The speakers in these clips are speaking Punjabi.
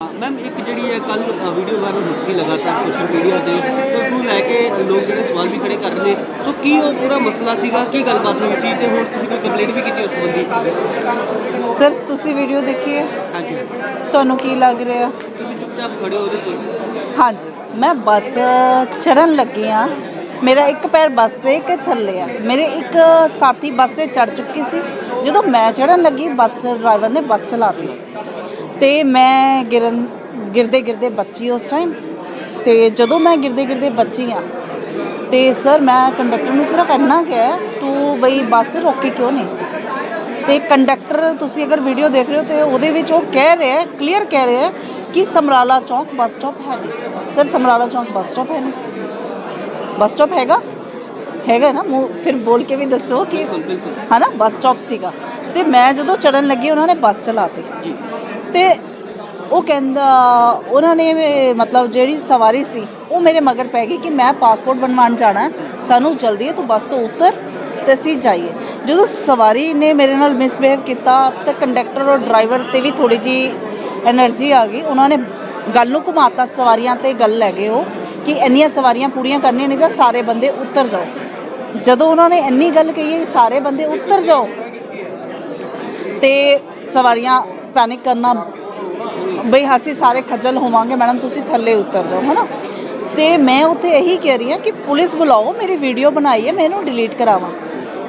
ਮੈਮ ਇੱਕ ਜਿਹੜੀ ਹੈ ਕੱਲ ਵੀਡੀਓ ਵਾਇਰਲ ਹੋ ਸੀ ਲਗਾਤਾਰ ਸੋਸ਼ਲ ਮੀਡੀਆ ਤੇ ਉਸ ਨੂੰ ਲੈ ਕੇ ਲੋਕ ਜਿਹੜੇ ਸਵਾਲ ਵੀ ਖੜੇ ਕਰ ਰਹੇ ਨੇ। ਸੋ ਕੀ ਉਹ ਪੂਰਾ ਮਸਲਾ ਸੀਗਾ? ਕੀ ਗੱਲਬਾਤ ਹੋਈ ਸੀ? ਤੇ ਹੁਣ ਤੁਸੀਂ ਕੋਈ ਕੰਪਲੇਂਟ ਵੀ ਕੀਤੀ ਉਸ ਸੰਬੰਧੀ? ਸਰ ਤੁਸੀਂ ਵੀਡੀਓ ਦੇਖੀ ਹੈ ਹਾਂਜੀ। ਤੁਹਾਨੂੰ ਕੀ ਲੱਗ ਰਿਹਾ? ਤੁਸੀਂ ਚੁੱਪਚਾਪ ਖੜੇ ਹੋ ਉਹਦੇ ਤੋਂ ਹਾਂਜੀ। ਮੈਂ ਬੱਸ ਚੜਨ ਲੱਗੀ ਆ ਮੇਰਾ ਇੱਕ ਪੈਰ ਬੱਸ ਦੇ ਇੱਕ ਥੱਲੇ ਆ। ਮੇਰੇ ਇੱਕ ਸਾਥੀ ਬੱਸ ਤੇ ਚੜ ਚੁੱਕੀ ਸੀ। ਜਦੋਂ ਮੈਂ ਚੜਨ ਲੱਗੀ ਬੱਸ ਡਰਾਈਵਰ ਨੇ ਬੱਸ ਚਲਾਤੀ ਤੇ ਮੈਂ ਗਿਰਨ ਗਿਰਦੇ ਗਿਰਦੇ ਬੱਚੀ ਉਸ ਟਾਈਮ ਤੇ ਜਦੋਂ ਮੈਂ ਗਿਰਦੇ ਗਿਰਦੇ ਬੱਚੀ ਆ ਤੇ ਸਰ ਮੈਂ ਕੰਡਕਟਰ ਨੂੰ ਸਿਰਫ ਇੰਨਾ ਕਿਹਾ ਤੂੰ ਬਈ ਬੱਸ ਰੋਕੀ ਕਿਉਂ ਨਹੀਂ? ਤੇ ਕੰਡਕਟਰ ਤੁਸੀਂ ਅਗਰ ਵੀਡੀਓ ਦੇਖ ਰਹੇ ਹੋ ਤੇ ਉਹਦੇ ਵਿੱਚ ਉਹ ਕਹਿ ਰਿਹਾ ਕਲੀਅਰ ਕਹਿ ਰਿਹਾ ਕਿ ਸਮਰਾਲਾ ਚੌਂਕ ਬੱਸ ਸਟਾਪ ਹੈ ਨਹੀਂ। ਸਰ ਸਮਰਾਲਾ ਚੌਂਕ ਬੱਸ ਸਟਾਪ ਹੈ ਨਹੀਂ। ਬੱਸ ਸਟਾਪ ਹੈਗਾ? ਹੈਗਾ ਨਾ? ਮੂੰਹ ਫਿਰ ਬੋਲ ਕੇ ਵੀ ਦੱਸੋ ਕਿ ਹਨਾ? ਬੱਸ ਸਟਾਪ ਸੀਗਾ। ਤੇ ਮੈਂ ਜਦੋਂ ਚੜਨ ਲੱਗੀ ਉਹਨਾਂ ਨੇ ਬੱਸ ਚਲਾਤੀ ਜੀ। ਤੇ ਉਹ ਕਹਿੰਦਾ, ਉਹਨਾਂ ਨੇ ਮਤਲਬ ਜਿਹੜੀ ਸਵਾਰੀ ਸੀ, ਉਹ ਮੇਰੇ ਮਗਰ ਪੈ ਗਈ ਕਿ ਮੈਂ ਪਾਸਪੋਰਟ ਬਣਵਾਉਣ ਜਾਣਾ ਸਾਨੂੰ ਜਲਦੀ ਹੈ, ਤੂੰ ਬੱਸ ਤੋਂ ਉਤਰ ਤੇ ਅਸੀਂ ਜਾਈਏ। ਜਦੋਂ ਸਵਾਰੀ ਨੇ ਮੇਰੇ ਨਾਲ ਮਿਸਬਿਹੇਵ ਕੀਤਾ, ਤਾਂ ਕੰਡਕਟਰ ਔਰ ਡਰਾਈਵਰ ਤੇ ਵੀ ਥੋੜੀ ਜੀ એનર્ਜੀ ਆ ਗਈ। ਉਹਨਾਂ ਨੇ ਗੱਲ ਨੂੰ ਘੁਮਾਤਾ ਸਵਾਰੀਆਂ ਤੇ ਗੱਲ ਲੈ ਗਏ ਉਹ, ਕਿ ਇੰਨੀਆਂ ਸਵਾਰੀਆਂ ਪੂਰੀਆਂ ਕਰਨੀਆਂ ਨਹੀਂ ਤਾਂ ਸਾਰੇ ਬੰਦੇ ਉਤਰ ਜਾਓ। ਜਦੋਂ ਉਹਨਾਂ ਨੇ ਇੰਨੀ ਗੱਲ ਕਹੀ ਕਿ ਸਾਰੇ ਬੰਦੇ ਉਤਰ ਜਾਓ, ਤੇ ਸਵਾਰੀਆਂ ਪੈਨਿਕ ਕਰਨਾ। ਬਈ ਅਸੀਂ ਸਾਰੇ ਖੱਜਲ ਹੋਵਾਂਗੇ, ਮੈਡਮ, ਤੁਸੀਂ ਥੱਲੇ ਉਤਰ ਜਾਓ, ਹਨਾ? ਤੇ ਮੈਂ ਉੱਥੇ ਇਹੀ ਕਹਿ ਰਹੀ ਹਾਂ ਕਿ ਪੁਲਿਸ ਬੁਲਾਓ, ਮੇਰੀ ਵੀਡੀਓ ਬਣਾਈ ਹੈ, ਮੈਂ ਇਹਨੂੰ ਡਿਲੀਟ ਕਰਾਵਾਂ।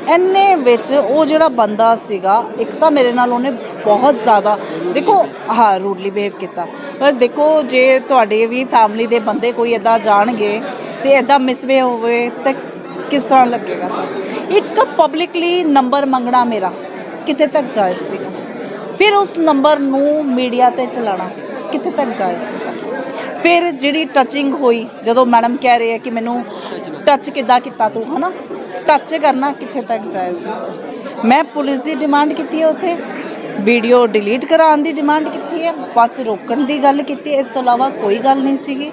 ਐਨੇ ਵਿੱਚ ਉਹ ਜਿਹੜਾ ਬੰਦਾ ਸੀਗਾ, ਇੱਕ ਤਾਂ ਮੇਰੇ ਨਾਲ ਉਹਨੇ ਬਹੁਤ ਜ਼ਿਆਦਾ, ਦੇਖੋ, ਹਾਂ ਰੂਡਲੀ ਬਿਹੇਵ ਕੀਤਾ। ਪਰ ਦੇਖੋ, ਜੇ ਤੁਹਾਡੇ ਵੀ ਫੈਮਿਲੀ ਦੇ ਬੰਦੇ ਕੋਈ ਇਦਾਂ ਜਾਣਗੇ ਤੇ ਇਦਾਂ ਮਿਸਬਿਹੇਵ ਹੋਵੇ, ਤਾਂ ਕਿਸ ਤਰ੍ਹਾਂ ਲੱਗੇਗਾ ਸਰ? ਇੱਕ ਪਬਲਿਕਲੀ ਨੰਬਰ ਮੰਗਣਾ ਮੇਰਾ, ਕਿੱਥੇ ਤੱਕ ਜਾਇਜ਼ ਸੀਗਾ? ਫਿਰ ਉਸ ਨੰਬਰ ਨੂੰ ਮੀਡੀਆ ਤੇ ਚਲਾਣਾ ਕਿੱਥੇ ਤੱਕ ਜਾਇਜ਼ ਸੀਗਾ ਫਿਰ ਜਿਹੜੀ ਟੱਚਿੰਗ ਹੋਈ, ਜਦੋਂ ਮੈਡਮ ਕਹਿ ਰਹੇ ਆ ਕਿ ਮੈਨੂੰ ਟੱਚ ਕਿੱਦਾਂ ਕੀਤਾ ਤੂੰ, ਹਨਾ? ਟੱਚ ਕਰਨਾ ਕਿੱਥੇ ਤੱਕ ਜਾਇਜ਼ ਸੀ ਸਰ ਮੈਂ ਪੁਲਿਸ ਦੀ ਡਿਮਾਂਡ ਕੀਤੀ ਹੈ ਉੱਥੇ। ਵੀਡੀਓ ਡਿਲੀਟ ਕਰਾਉਣ ਦੀ ਡਿਮਾਂਡ ਕੀਤੀ ਹੈ ਬਸ ਰੋਕਣ ਦੀ ਗੱਲ ਕੀਤੀ ਹੈ ਇਸ ਤੋਂ ਇਲਾਵਾ ਕੋਈ ਗੱਲ ਨਹੀਂ ਸੀਗੀ।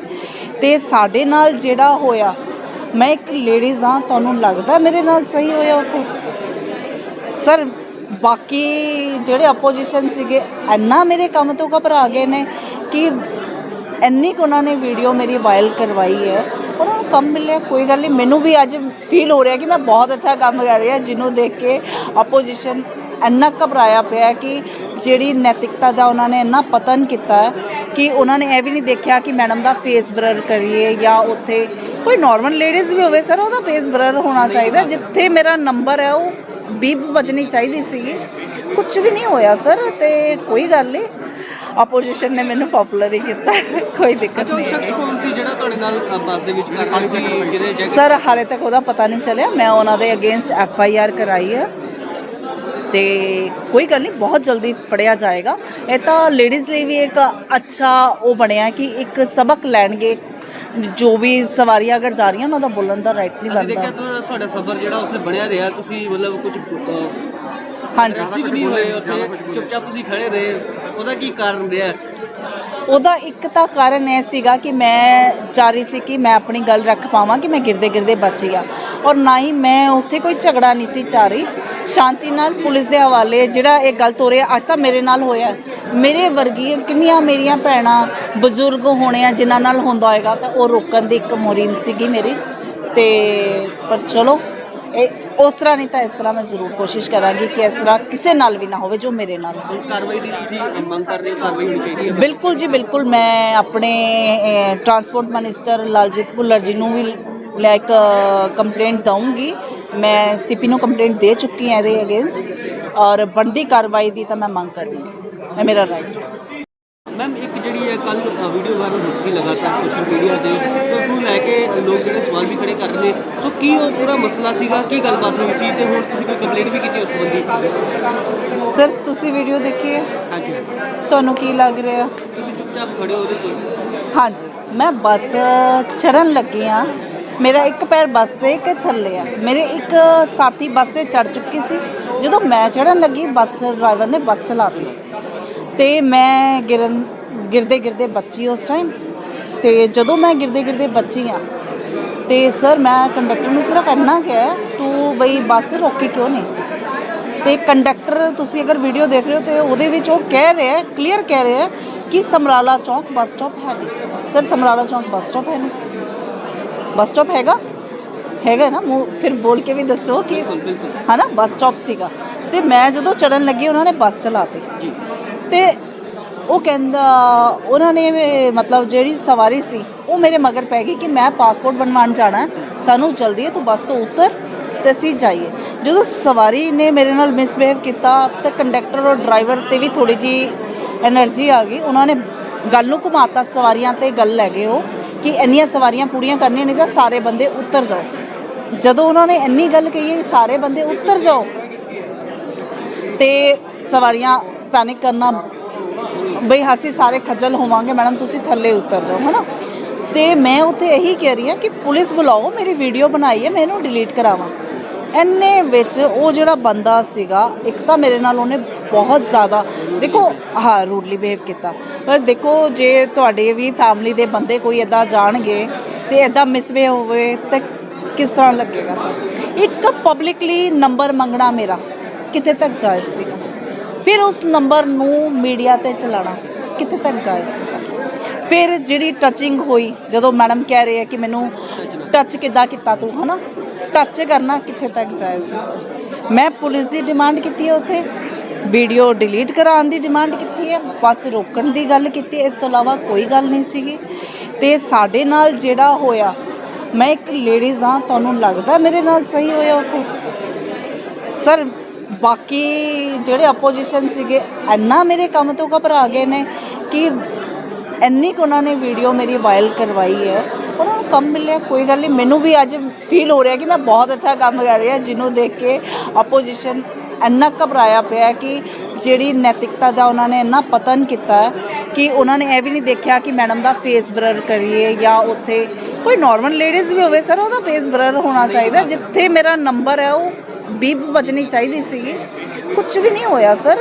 ਤੇ ਸਾਡੇ ਨਾਲ ਜਿਹੜਾ ਹੋਇਆ, ਮੈਂ ਇੱਕ ਲੇਡੀਜ਼ ਹਾਂ, ਤੁਹਾਨੂੰ ਲੱਗਦਾ ਮੇਰੇ ਨਾਲ ਸਹੀ ਹੋਇਆ ਉੱਥੇ? ਸਰ ਬਾਕੀ ਜਿਹੜੇ ਆਪੋਜੀਸ਼ਨ ਸੀਗੇ, ਇੰਨਾ ਮੇਰੇ ਕੰਮ ਤੋਂ ਘਬਰਾ ਗਏ ਨੇ ਕਿ ਇੰਨੀ ਕੁ ਉਹਨਾਂ ਨੇ ਵੀਡੀਓ ਮੇਰੀ ਵਾਇਰਲ ਕਰਵਾਈ ਹੈ। ਉਹਨਾਂ ਨੂੰ ਕੰਮ ਮਿਲਿਆ, ਕੋਈ ਗੱਲ ਨਹੀਂ। ਮੈਨੂੰ ਵੀ ਅੱਜ ਫੀਲ ਹੋ ਰਿਹਾ ਕਿ ਮੈਂ ਬਹੁਤ ਅੱਛਾ ਕੰਮ ਕਰ ਰਿਹਾ ਜਿਹਨੂੰ ਦੇਖ ਕੇ ਆਪੋਜੀਸ਼ਨ ਇੰਨਾ ਘਬਰਾਇਆ ਪਿਆ ਕਿ ਜਿਹੜੀ ਨੈਤਿਕਤਾ ਦਾ ਉਹਨਾਂ ਨੇ ਇੰਨਾ ਪਤਨ ਕੀਤਾ ਕਿ ਉਹਨਾਂ ਨੇ ਇਹ ਵੀ ਨਹੀਂ ਦੇਖਿਆ ਕਿ ਮੈਡਮ ਦਾ ਫੇਸ ਬਰਰ ਕਰੀਏ ਜਾਂ ਉੱਥੇ ਕੋਈ ਨਾਰਮਲ ਲੇਡੀਜ਼ ਵੀ ਹੋਵੇ, ਸਰ, ਉਹਦਾ ਫੇਸ ਬਰਰ ਹੋਣਾ ਚਾਹੀਦਾ। ਜਿੱਥੇ ਮੇਰਾ ਨੰਬਰ ਹੈ, ਉਹ ਬੀਪ ਵੱਜਣੀ ਚਾਹੀਦੀ ਸੀਗੀ। ਕੁਝ ਵੀ ਨਹੀਂ ਹੋਇਆ ਸਰ ਤੇ ਕੋਈ ਗੱਲ ਨਹੀਂ। ਆਪੋਜੀਸ਼ਨ ਨੇ ਮੈਨੂੰ ਪਪੂਲਰ ਹੀ ਕੀਤਾ। ਕੋਈ ਦਿੱਕਤ ਨਹੀਂ ਸ਼ਖਸ ਕੌਣ ਸੀ ਜਿਹੜਾ ਤੁਹਾਡੇ ਨਾਲ ਬੱਸ ਦੇ ਵਿੱਚ ਕਰ ਰਿਹਾ ਸੀ? ਸਰ ਹਾਲੇ ਤੱਕ ਉਹਦਾ ਪਤਾ ਨਹੀਂ ਚੱਲਿਆ। ਮੈਂ ਉਹਨਾਂ ਦੇ ਅਗੇਂਸਟ ਐਫ ਆਈ ਆਰ ਕਰਾਈ ਹੈ ਤੇ ਕੋਈ ਗੱਲ ਨਹੀਂ ਬਹੁਤ ਜਲਦੀ ਫੜਿਆ ਜਾਏਗਾ। ਇਹ ਤਾਂ ਲੇਡੀਜ਼ ਲਈ ਵੀ ਇੱਕ ਅੱਛਾ ਉਹ ਬਣਿਆ ਕਿ ਇੱਕ ਸਬਕ ਲੈਣਗੇ। ਜੋ ਵੀ ਸਵਾਰੀਆਂ ਅਗਰ ਜਾ ਰਹੀਆਂ ਉਹਨਾਂ ਦਾ ਬੋਲਣ ਦਾ ਰਾਈਟ ਨਹੀਂ ਅਸੀਂ ਦੇਖਿਆ ਬਣਦਾ। ਤੁਹਾਡਾ ਤੁਹਾਡਾ ਸਫ਼ਰ ਜਿਹੜਾ ਉੱਥੇ ਬਣਿਆ ਰਿਹਾ ਤੁਸੀਂ ਮਤਲਬ ਕੁਝ ਹਾਂਜੀ। ਕੁਝ ਨਹੀਂ ਹੋਏ ਉੱਥੇ ਚੁੱਪਚਾਪ ਤੁਸੀਂ ਖੜੇ ਰਹੇ ਉਹਦਾ ਕੀ ਕਾਰਨ ਰਿਹਾ? ਉਹਦਾ ਇੱਕ ਤਾਂ ਕਾਰਨ ਇਹ ਸੀਗਾ ਕਿ ਮੈਂ ਚਾਹ ਰਹੀ ਸੀ ਕਿ ਮੈਂ ਆਪਣੀ ਗੱਲ ਰੱਖ ਪਾਵਾਂ ਕਿ ਮੈਂ ਗਿਰਦੇ ਗਿਰਦੇ ਬਚ ਗਿਆ। ਔਰ ਨਾ ਹੀ ਮੈਂ ਉੱਥੇ ਕੋਈ ਝਗੜਾ ਨਹੀਂ ਸੀ ਚਾਹ ਰਹੀ। ਸ਼ਾਂਤੀ ਨਾਲ ਪੁਲਿਸ ਦੇ ਹਵਾਲੇ ਜਿਹੜਾ ਇਹ ਗਲਤ ਹੋ ਰਿਹਾ ਅੱਜ ਤਾਂ ਮੇਰੇ ਨਾਲ ਹੋਇਆ। ਹੈ। ਮੇਰੇ ਵਰਗੀ ਕਿੰਨੀਆਂ ਮੇਰੀਆਂ ਭੈਣਾਂ ਬਜ਼ੁਰਗ ਹੋਣੇ ਆ ਜਿਨ੍ਹਾਂ ਨਾਲ ਹੁੰਦਾ ਹੋਏਗਾ ਤਾਂ ਉਹ ਰੋਕਣ ਦੀ ਇੱਕ ਮੁਹਿੰਮ ਸੀਗੀ ਮੇਰੀ। ਤੇ ਪਰ ਚਲੋ ਇਹ ਉਸ ਤਰ੍ਹਾਂ ਨਹੀਂ ਤਾਂ ਇਸ ਤਰ੍ਹਾਂ ਮੈਂ ਜ਼ਰੂਰ ਕੋਸ਼ਿਸ਼ ਕਰਾਂਗੀ ਕਿ ਇਸ ਤਰ੍ਹਾਂ ਕਿਸੇ ਨਾਲ ਵੀ ਨਾ ਹੋਵੇ ਜੋ ਮੇਰੇ ਨਾਲ ਹੋਵੇ। ਕਾਰਵਾਈ ਦੀ ਤੁਸੀਂ ਮੰਗ ਕਰ ਰਹੇ ਹੋ ਕਾਰਵਾਈ ਹੋਣੀ ਚਾਹੀਦੀ ਹੈ। ਬਿਲਕੁਲ ਜੀ ਬਿਲਕੁਲ। ਮੈਂ ਆਪਣੇ ਟਰਾਂਸਪੋਰਟ ਮਿਨਿਸਟਰ ਲਾਲਜੀਤ ਭੁੱਲਰ ਜੀ ਨੂੰ ਵੀ ਲੈ ਇੱਕ ਕੰਪਲੇਂਟ ਦਊਂਗੀ। ਮੈਂ ਸੀਪੀ ਨੂੰ ਕੰਪਲੇਂਟ ਦੇ ਚੁੱਕੀ ਹਾਂ ਇਹਦੇ ਅਗੇਂਸਟ ਔਰ ਬਣਦੀ ਕਾਰਵਾਈ ਦੀ ਤਾਂ ਮੈਂ ਮੰਗ ਕਰੂੰਗੀ। ਇਹ ਮੇਰਾ ਰਾਈਟ ਹੈ ਮੈਮ ਇੱਕ ਜਿਹੜੀ ਹੈ ਕੱਲ ਵੀਡੀਓ ਵਾਇਰਲ ਹੋ ਸੀ ਲਗਾਤਾਰ ਸੋਸ਼ਲ ਮੀਡੀਆ ਤੇ ਉਸ ਨੂੰ ਲੈ ਕੇ ਲੋਕ ਜਿਹੜੇ ਸਵਾਲ ਵੀ ਖੜੇ ਕਰ ਰਹੇ ਨੇ। ਸੋ ਕੀ ਉਹ ਪੂਰਾ ਮਸਲਾ ਸੀਗਾ? ਕੀ ਗੱਲਬਾਤ ਹੋਈ ਸੀ? ਤੇ ਹੁਣ ਤੁਸੀਂ ਕੋਈ ਕੰਪਲੇਂਟ ਵੀ ਕੀਤੀ ਉਸ ਸੰਬੰਧੀ? ਸਰ ਤੁਸੀਂ ਵੀਡੀਓ ਦੇਖੀ ਹੈ ਹਾਂਜੀ। ਤੁਹਾਨੂੰ ਕੀ ਲੱਗ ਰਿਹਾ? ਤੁਸੀਂ ਚੁੱਪਚਾਪ ਖੜੇ ਹੋ ਉਹਦੇ ਤੋਂ ਹਾਂਜੀ। ਮੈਂ ਬੱਸ ਚੜਨ ਲੱਗੀ ਆ ਮੇਰਾ ਇੱਕ ਪੈਰ ਬੱਸ ਦੇ ਇੱਕ ਥੱਲੇ ਆ। ਮੇਰੇ ਇੱਕ ਸਾਥੀ ਬੱਸ ਤੇ ਚੜ ਚੁੱਕੀ ਸੀ। ਜਦੋਂ ਮੈਂ ਚੜਨ ਲੱਗੀ ਬੱਸ ਡਰਾਈਵਰ ਨੇ ਬੱਸ ਚਲਾਤੀ ਤੇ ਮੈਂ ਗਿਰਨ ਗਿਰਦੇ ਗਿਰਦੇ ਬੱਚੀ ਉਸ ਟਾਈਮ ਤੇ ਜਦੋਂ ਮੈਂ ਗਿਰਦੇ ਗਿਰਦੇ ਬੱਚੀ ਆ ਤੇ ਸਰ ਮੈਂ ਕੰਡਕਟਰ ਨੂੰ ਸਿਰਫ ਇੰਨਾ ਕਿਹਾ ਤੂੰ ਬਈ ਬੱਸ ਰੋਕੀ ਕਿਉਂ ਨਹੀਂ? ਤੇ ਕੰਡਕਟਰ ਤੁਸੀਂ ਅਗਰ ਵੀਡੀਓ ਦੇਖ ਰਹੇ ਹੋ ਤੇ ਉਹਦੇ ਵਿੱਚ ਉਹ ਕਹਿ ਰਿਹਾ ਕਲੀਅਰ ਕਹਿ ਰਿਹਾ ਕਿ ਸਮਰਾਲਾ ਚੌਂਕ ਬੱਸ ਸਟਾਪ ਹੈ ਨਹੀਂ। ਸਰ ਸਮਰਾਲਾ ਚੌਂਕ ਬੱਸ ਸਟਾਪ ਹੈ ਨਹੀਂ। ਬੱਸ ਸਟਾਪ ਹੈਗਾ? ਹੈਗਾ ਨਾ? ਮੂੰਹ ਫਿਰ ਬੋਲ ਕੇ ਵੀ ਦੱਸੋ ਕਿ ਹਨਾ? ਬੱਸ ਸਟਾਪ ਸੀਗਾ। ਤੇ ਮੈਂ ਜਦੋਂ ਚੜਨ ਲੱਗੀ ਉਹਨਾਂ ਨੇ ਬੱਸ ਚਲਾਤੀ ਜੀ। ਤੇ ਉਹ ਕਹਿੰਦਾ, ਉਹਨਾਂ ਨੇ ਮਤਲਬ ਜਿਹੜੀ ਸਵਾਰੀ ਸੀ, ਉਹ ਮੇਰੇ ਮਗਰ ਪੈ ਗਈ ਕਿ ਮੈਂ ਪਾਸਪੋਰਟ ਬਣਵਾਉਣ ਜਾਣਾ ਸਾਨੂੰ ਜਲਦੀ ਹੈ, ਤੂੰ ਬੱਸ ਤੋਂ ਉਤਰ ਤੇ ਅਸੀਂ ਜਾਈਏ। ਜਦੋਂ ਸਵਾਰੀ ਨੇ ਮੇਰੇ ਨਾਲ ਮਿਸਬਿਹੇਵ ਕੀਤਾ, ਤਾਂ ਕੰਡਕਟਰ ਔਰ ਡਰਾਈਵਰ ਤੇ ਵੀ ਥੋੜੀ ਜੀ એનર્ਜੀ ਆ ਗਈ। ਉਹਨਾਂ ਨੇ ਗੱਲ ਨੂੰ ਘੁਮਾਤਾ ਸਵਾਰੀਆਂ ਤੇ ਗੱਲ ਲੈ ਗਏ ਉਹ, ਕਿ ਇੰਨੀਆਂ ਸਵਾਰੀਆਂ ਪੂਰੀਆਂ ਕਰਨੀਆਂ ਨਹੀਂ ਤਾਂ ਸਾਰੇ ਬੰਦੇ ਉਤਰ ਜਾਓ। ਜਦੋਂ ਉਹਨਾਂ ਨੇ ਇੰਨੀ ਗੱਲ ਕਹੀ ਕਿ ਸਾਰੇ ਬੰਦੇ ਉਤਰ ਜਾਓ। ਤੇ ਸਵਾਰੀਆਂ ਪੈਨਿਕ ਕਰਨਾ। ਬਈ ਅਸੀਂ ਸਾਰੇ ਖੱਜਲ ਹੋਵਾਂਗੇ, ਮੈਡਮ, ਤੁਸੀਂ ਥੱਲੇ ਉਤਰ ਜਾਓ, ਹਨਾ? ਤੇ ਮੈਂ ਉੱਥੇ ਇਹੀ ਕਹਿ ਰਹੀ ਹਾਂ ਕਿ ਪੁਲਿਸ ਬੁਲਾਓ, ਮੇਰੀ ਵੀਡੀਓ ਬਣਾਈ ਹੈ, ਮੈਂ ਇਹਨੂੰ ਡਿਲੀਟ ਕਰਾਵਾਂ। ਇੰਨੇ ਵਿੱਚ ਉਹ ਜਿਹੜਾ ਬੰਦਾ ਸੀਗਾ, ਇੱਕ ਤਾਂ ਮੇਰੇ ਨਾਲ ਉਹਨੇ ਬਹੁਤ ਜ਼ਿਆਦਾ, ਦੇਖੋ, ਹਾਂ ਰੂਡਲੀ ਬਿਹੇਵ ਕੀਤਾ। ਪਰ ਦੇਖੋ, ਜੇ ਤੁਹਾਡੇ ਵੀ ਫੈਮਿਲੀ ਦੇ ਬੰਦੇ ਕੋਈ ਇਦਾਂ ਜਾਣਗੇ ਤੇ ਇਦਾਂ ਮਿਸਬਿਹੇਵ ਹੋਵੇ, ਤਾਂ ਕਿਸ ਤਰ੍ਹਾਂ ਲੱਗੇਗਾ ਸਰ? ਇੱਕ ਪਬਲਿਕਲੀ ਨੰਬਰ ਮੰਗਣਾ ਮੇਰਾ, ਕਿੱਥੇ ਤੱਕ ਜਾਇਜ਼ ਸੀਗਾ? ਫਿਰ ਉਸ ਨੰਬਰ ਨੂੰ ਮੀਡੀਆ ਤੇ ਚਲਾਣਾ ਕਿੱਥੇ ਤੱਕ ਜਾਇਜ਼ ਸੀਗਾ ਫਿਰ ਜਿਹੜੀ ਟੱਚਿੰਗ ਹੋਈ, ਜਦੋਂ ਮੈਡਮ ਕਹਿ ਰਹੇ ਆ ਕਿ ਮੈਨੂੰ ਟੱਚ ਕਿੱਦਾਂ ਕੀਤਾ ਤੂੰ, ਹਨਾ? ਟੱਚ ਕਰਨਾ ਕਿੱਥੇ ਤੱਕ ਜਾਇਜ਼ ਸੀ ਸਰ ਮੈਂ ਪੁਲਿਸ ਦੀ ਡਿਮਾਂਡ ਕੀਤੀ ਹੈ ਉੱਥੇ। ਵੀਡੀਓ ਡਿਲੀਟ ਕਰਾਉਣ ਦੀ ਡਿਮਾਂਡ ਕੀਤੀ ਹੈ ਬਸ ਰੋਕਣ ਦੀ ਗੱਲ ਕੀਤੀ। ਇਸ ਤੋਂ ਇਲਾਵਾ ਕੋਈ ਗੱਲ ਨਹੀਂ ਸੀਗੀ। ਤੇ ਸਾਡੇ ਨਾਲ ਜਿਹੜਾ ਹੋਇਆ, ਮੈਂ ਇੱਕ ਲੇਡੀਜ਼ ਹਾਂ, ਤੁਹਾਨੂੰ ਲੱਗਦਾ ਮੇਰੇ ਨਾਲ ਸਹੀ ਹੋਇਆ ਉੱਥੇ? ਸਰ ਬਾਕੀ ਜਿਹੜੇ ਆਪੋਜੀਸ਼ਨ ਸੀਗੇ ਇੰਨਾ ਮੇਰੇ ਕੰਮ ਤੋਂ ਘਬਰਾ ਗਏ ਨੇ ਕਿ ਇੰਨੀ ਕੁ ਉਹਨਾਂ ਨੇ ਵੀਡੀਓ ਮੇਰੀ ਵਾਇਰਲ ਕਰਵਾਈ ਹੈ। ਉਹਨਾਂ ਨੂੰ ਕੰਮ ਮਿਲਿਆ ਕੋਈ ਗੱਲ ਨਹੀਂ। ਮੈਨੂੰ ਵੀ ਅੱਜ ਫੀਲ ਹੋ ਰਿਹਾ ਕਿ ਮੈਂ ਬਹੁਤ ਅੱਛਾ ਕੰਮ ਕਰ ਰਹੀ ਜਿਹਨੂੰ ਦੇਖ ਕੇ ਆਪੋਜੀਸ਼ਨ ਇੰਨਾ ਘਬਰਾਇਆ ਪਿਆ ਕਿ ਜਿਹੜੀ ਨੈਤਿਕਤਾ ਦਾ ਉਹਨਾਂ ਨੇ ਇੰਨਾ ਪਤਨ ਕੀਤਾ ਕਿ ਉਹਨਾਂ ਨੇ ਇਹ ਵੀ ਨਹੀਂ ਦੇਖਿਆ ਕਿ ਮੈਡਮ ਦਾ ਫੇਸ ਬਲਰ ਕਰੀਏ ਜਾਂ ਉੱਥੇ ਕੋਈ ਨਾਰਮਲ ਲੇਡੀਜ਼ ਵੀ ਹੋਵੇ ਸਰ ਉਹਦਾ ਫੇਸ ਬਲਰ ਹੋਣਾ ਚਾਹੀਦਾ। ਜਿੱਥੇ ਮੇਰਾ ਨੰਬਰ ਹੈ ਉਹ ਬੀਬ ਵੱਜਣੀ ਚਾਹੀਦੀ ਸੀਗੀ। ਕੁਝ ਵੀ ਨਹੀਂ ਹੋਇਆ ਸਰ।